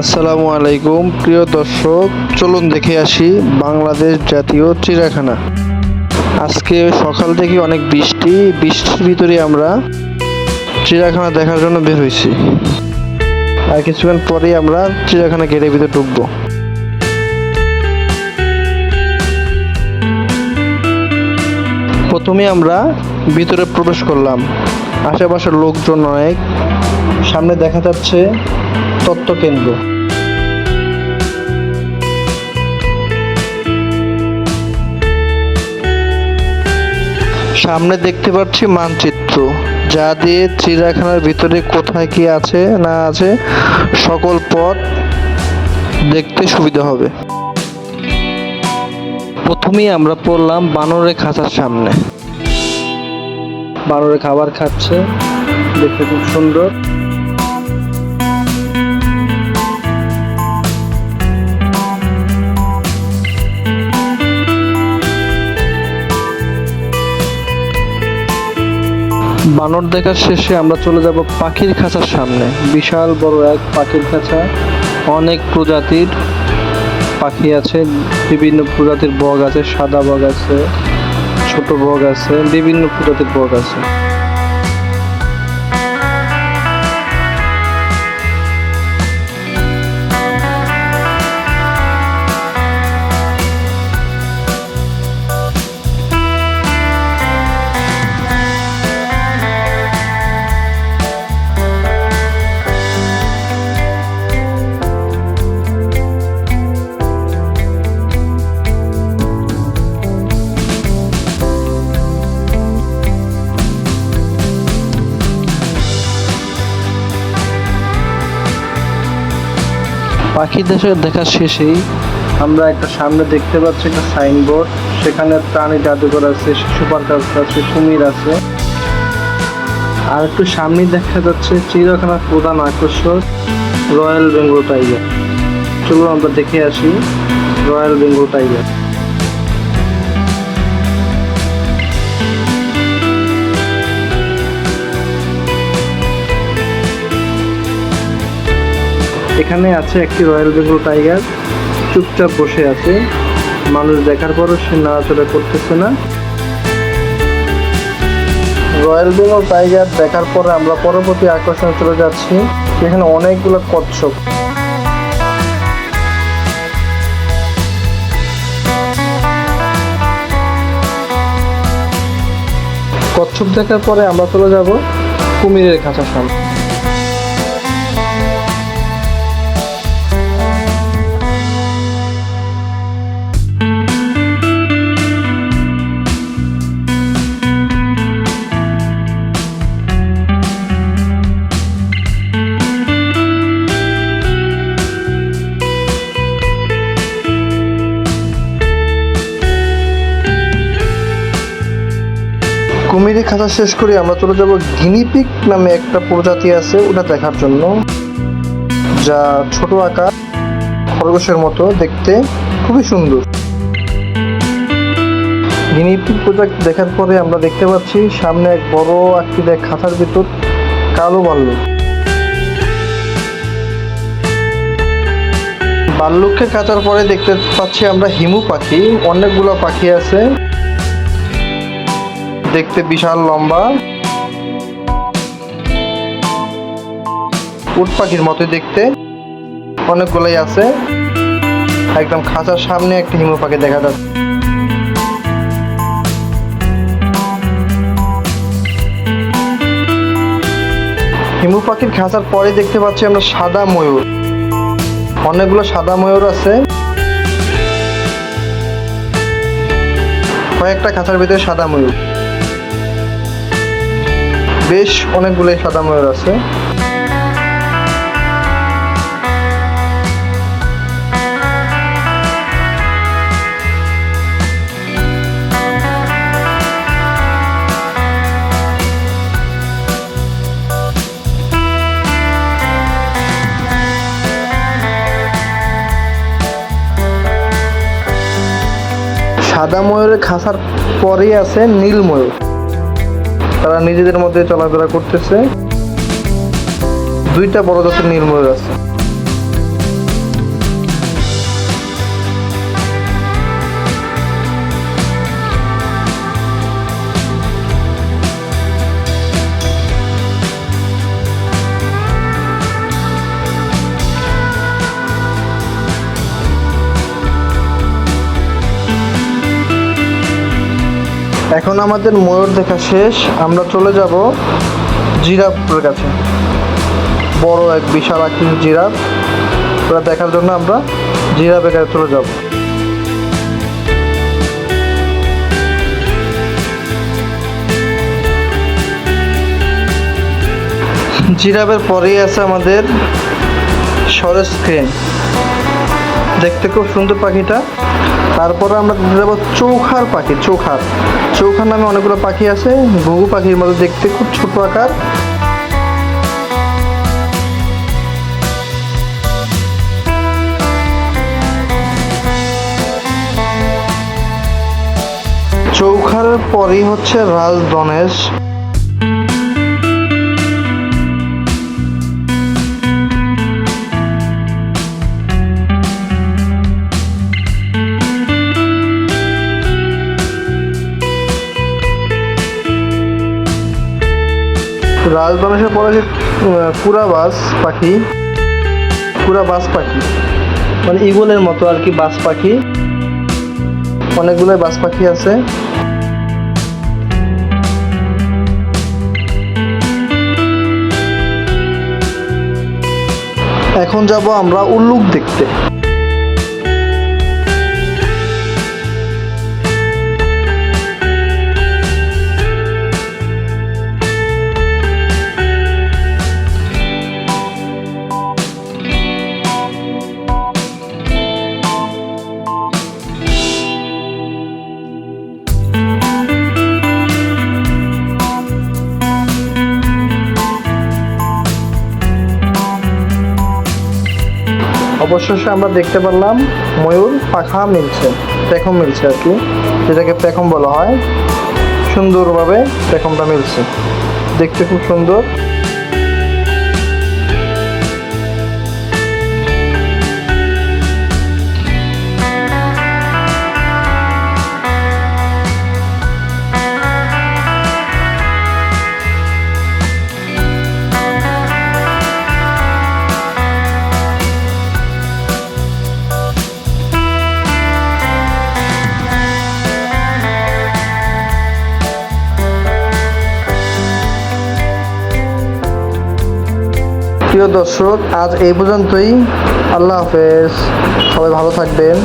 আসসালামু আলাইকুম, প্রিয় দর্শক, চলুন দেখে আসি বাংলাদেশ জাতীয় চিড়িয়াখানা। আজকে সকাল থেকে অনেক বৃষ্টি, বৃষ্টির ভিতরে আমরা চিড়িয়াখানা দেখার জন্য বের হয়েছি। আর কিছুক্ষণ পরেই আমরা চিড়িয়াখানা গেটের ভিতরে ঢুকবো। প্রথমে আমরা ভিতরে প্রবেশ করলাম। আশেপাশের লোকজন অনেক। সামনে দেখা যাচ্ছে তত্ত্ব কেন্দ্র। সামনে দেখতে পাচ্ছি মানচিত্র, যা দিয়ে চিড়িয়াখানার ভিতরে কোথায় কি আছে, না আছে, সকল পথ দেখতে সুবিধা হবে। প্রথমেই আমরা পড়লাম বানরের খাঁচার সামনে। বানরে খাবার খাচ্ছে, দেখতে খুব সুন্দর। বানর দেখার শেষে আমরা চলে যাব পাখির খাঁচার সামনে। বিশাল বড় এক পাখির খাঁচা। অনেক প্রজাতির পাখি আছে। বিভিন্ন প্রজাতির বগ আছে, সাদা বগ আছে, ছোট বগ আছে, বিভিন্ন প্রজাতির বগ আছে। পাখি দেশে দেখা শেষেই আমরা একটা সামনে দেখতে পাচ্ছি একটা সাইনবোর্ড। সেখানে প্রাণী জাদুঘর আছে, শিশু পার্ক আছে, কুমির আছে। আর একটু সামনে দেখা যাচ্ছে চিড়িয়াখানার প্রধান আকর্ষণ, রয়্যাল বেঙ্গল টাইগার। চলুন আমরা দেখে আসি রয়্যাল বেঙ্গল টাইগার। এখানে আছে একটি রয়্যাল বেঙ্গল টাইগার। চুপচাপ বসে আছে। মানুষ দেখার পরও সে নাড়াচড়া করতেছে না। রয়্যাল বেঙ্গল টাইগার দেখার পরে আমরা পরবর্তী আকর্ষণে চলে যাচ্ছি। এখানে অনেকগুলো কচ্ছপ। কচ্ছপ দেখার পরে আমরা চলে যাব কুমিরের খাঁচার সামনে। কুমিরের খাঁচা শেষ করে আমরা চলে যাব গিনিপিক নামে একটা প্রজাতি আছে, ওটা দেখার জন্য। যা ছোট আকার, খরগোশের মতো দেখতে খুবই সুন্দর। গিনিপিক প্রজাতি দেখার পরে আমরা দেখতে পাচ্ছি সামনে এক বড় দেখ খাঁচার ভিতর কালো ভাল্লুক ভাল্লুককে কাটার পরে দেখতে পাচ্ছি আমরা হিমু পাখি, অনেকগুলো পাখি আছে। দেখতে বিশাল লম্বা। উট পাখির মতোই দেখতে। অনেকগুলোই আছে। একদম খাঁচার সামনে একটা হিমু পাখি দেখা যাচ্ছে। হিমু পাখির খাঁচার পরে দেখতে পাচ্ছি আমরা সাদা ময়ূর। অনেকগুলো সাদা ময়ূর আছে। কয়েকটা খাঁচার ভিতরে সাদা ময়ূর। বেশ অনেকগুলোই সাদা ময়ূর আছে। সাদা ময়ূরের খাঁচার পরেই আছে নীল ময়ূর তারা নিজেদের মধ্যে চলাফেরা করতেছে। দুইটা বড় জাতের নীলময়ূর আছে। এখন আমাদের ময়ূর দেখা শেষ। আমরা চলে যাব জিরাফের কাছে। বড় এক বিশাল আকৃতির জিরাফ। ওরা দেখার জন্য আমরা জিরাফের কাছে চলে যাব। জিরাফের পরেই আছে আমাদের সরেস ক্রেন দেখতে খুব সুন্দর পাখিটা। তারপরে আমরা যাব চৌখার পাখি, চৌখার। চৌখার নামে অনেকগুলো পাখি আছে ঘুঘু পাখির মতো দেখতে, খুব ছোট আকার। চৌখার পরই হচ্ছে রাজ রাজগণেশের পরে যে কুরাবাস পাখি। কুরাবাস পাখি। মানে ইগলের মতো আর কি বাস পাখি। অনেকগুলো বাস পাখি আছে। এখন যাব আমরা উল্লুক দেখতে। অবশেষে আমরা দেখতে পারলাম ময়ূর পাখা মিলছে, পেখম মিলছে আর কি, যেটাকে পেখম বলা হয়। সুন্দরভাবে পেখমটা মিলছে। দেখতে খুব সুন্দর। প্রিয় দর্শক আজ এই পর্যন্তই। আল্লাহ হাফেজ। সবাই ভালো থাকবেন।